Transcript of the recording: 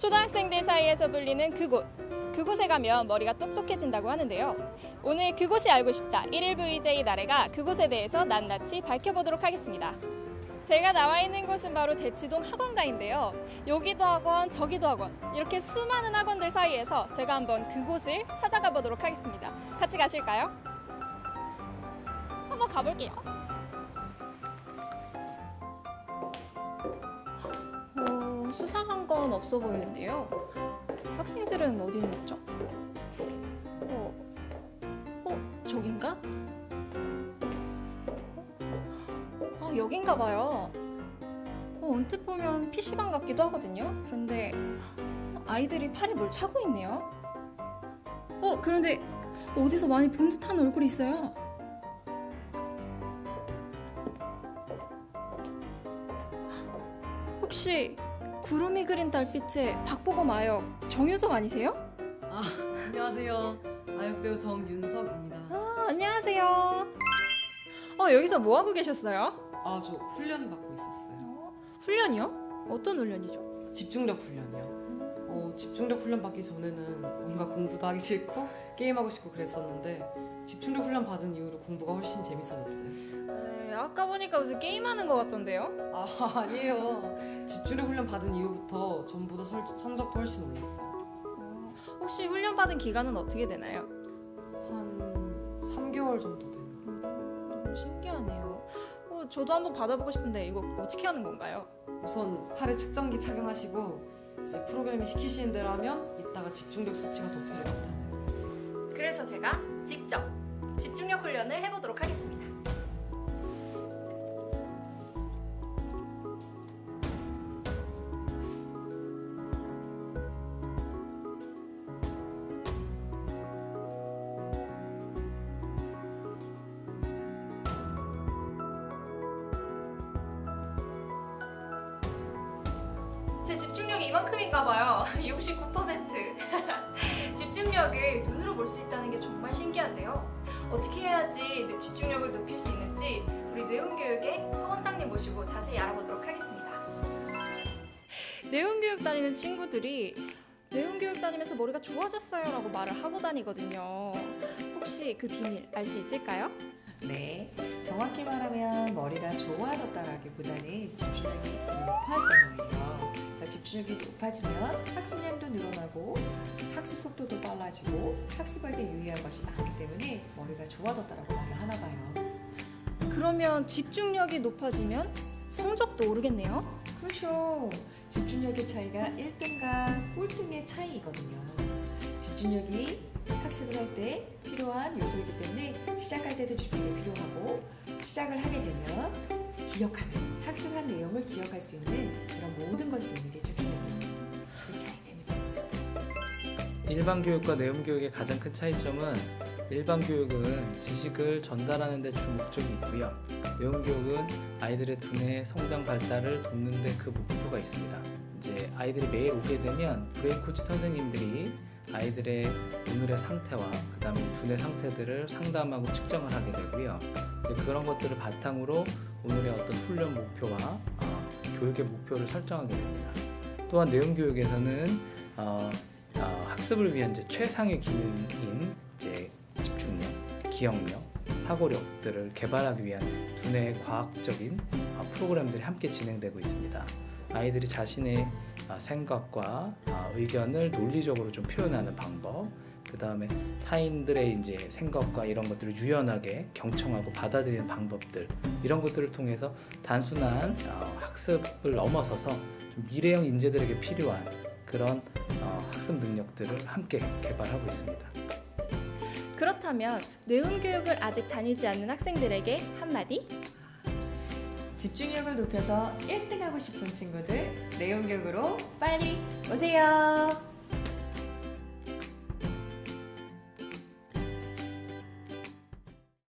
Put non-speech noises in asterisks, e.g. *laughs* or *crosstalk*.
초등학생들 사이에서 불리는 그곳. 그곳에 가면 머리가 똑똑해진다고 하는데요. 오늘 그곳이 알고 싶다 1일 VJ 나래가 그곳에 대해서 낱낱이 밝혀보도록 하겠습니다. 제가 나와 있는 곳은 바로 대치동 학원가인데요. 여기도 학원, 저기도 학원. 이렇게 수많은 학원들 사이에서 제가 한번 그곳을 찾아가 보도록 하겠습니다. 같이 가실까요? 한번 가볼게요. 어, 건 없어 보이는데요. 학생들은 어디 있는 거죠? 어, 어 저긴가? 어? 아 여긴가 봐요. 어, 언뜻 보면 PC방 같기도 하거든요. 그런데 아이들이 팔에 뭘 차고 있네요. 어 그런데 어디서 많이 본 듯한 얼굴이 있어요. 혹시 구름이 그린 달빛의 박보검 아역 정유석 아니세요? *laughs* 안녕하세요. 아역배우 정윤석입니다. 아 안녕하세요. 어 여기서 뭐 하고 계셨어요? 아, 저 훈련 받고 있었어요. 어, 훈련이요? 어떤 훈련이죠? 집중력 훈련이요. 어, 집중력 훈련 받기 전에는 뭔가 공부도 하기 싫고 게임하고 싶고 그랬었는데 집중력 훈련 받은 이후로 공부가 훨씬 재밌어졌어요. 에, 아까 보니까 무슨 게임하는 것 같던데요? 아, *laughs* 아니에요. 집중력 훈련 받은 이후부터 전보다 설- 성적도 훨씬 올랐어요. 어, 혹시 훈련 받은 기간은 어떻게 되나요? 한 3개월 정도 되나? 음, 신기하네요. 어, 저도 한번 받아보고 싶은데 이거 어떻게 하는 건가요? 우선 팔에 측정기 착용하시고 이제 프로그램이 시키시는 대로 하면 이따가 집중력 수치가 도표에 나타나요. 그래서 제가 직접 집중력 훈련을 해보도록 하겠습니다. 제 집중력이 이만큼인가 봐요. *laughs* 69%. *laughs* 집중력을 눈으로 볼 수 있다는 게 정말 신기한데요. 어떻게 해야지 뇌- 집중력을 높일 수 있는지 우리 뇌운교육의 서 원장님 모시고 자세히 알아보도록 하겠습니다. 뇌운교육 다니는 친구들이 뇌운교육 다니면서 머리가 좋아졌어요라고 말을 하고 다니거든요. 혹시 그 비밀 알 수 있을까요? 네, 정확히 말하면 머리가 좋아졌다라기보다는 집중력이 높아진 집중력이 높아지면 학습량도 늘어나고 학습 속도도 빨라지고 학습하기 유의한 것이 많기 때문에 머리가 좋아졌다라고 말을 하나 봐요. 그러면 집중력이 높아지면 성적도 오르겠네요. 그렇죠. 집중력의 차이가 1등과 꼴등의 차이거든요. 집중력이 학습을 할 때 필요한 요소이기 때문에 시작할 때도 집중력이 필요하고 시작을 하게 되면 기억하는 학습한 내용을 기억할 수 있는 그런 모든 것을 배우는 게 집중력이에요. 그 차이입니다. 일반 교육과 내용 교육의 가장 큰 차이점은 일반 교육은 지식을 전달하는 데 주 목적이 있고요. 내용 교육은 아이들의 두뇌 성장 발달을 돕는 데 그 목표가 있습니다. 이제 아이들이 매일 오게 되면 브레인 코치 선생님들이 아이들의 오늘의 상태와 그 다음에 두뇌 상태들을 상담하고 측정을 하게 되고요. 그런 것들을 바탕으로 오늘의 어떤 훈련 목표와 어, 교육의 목표를 설정하게 됩니다. 또한 내용 교육에서는 어, 어, 학습을 위한 이제 최상의 기능인 이제 집중력, 기억력, 사고력들을 개발하기 위한 두뇌의 과학적인 어, 프로그램들이 함께 진행되고 있습니다. 아이들이 자신의 어, 생각과 어, 의견을 논리적으로 좀 표현하는 방법, 그 다음에 타인들의 이제 생각과 이런 것들을 유연하게 경청하고 받아들이는 방법들 이런 것들을 통해서 단순한 어, 학습을 넘어서서 좀 미래형 인재들에게 필요한 그런 어, 학습 능력들을 함께 개발하고 있습니다. 그렇다면 뇌운 교육을 아직 다니지 않는 학생들에게 한마디? 집중력을 높여서 1등하고 싶은 친구들 내용 교육으로 빨리 오세요.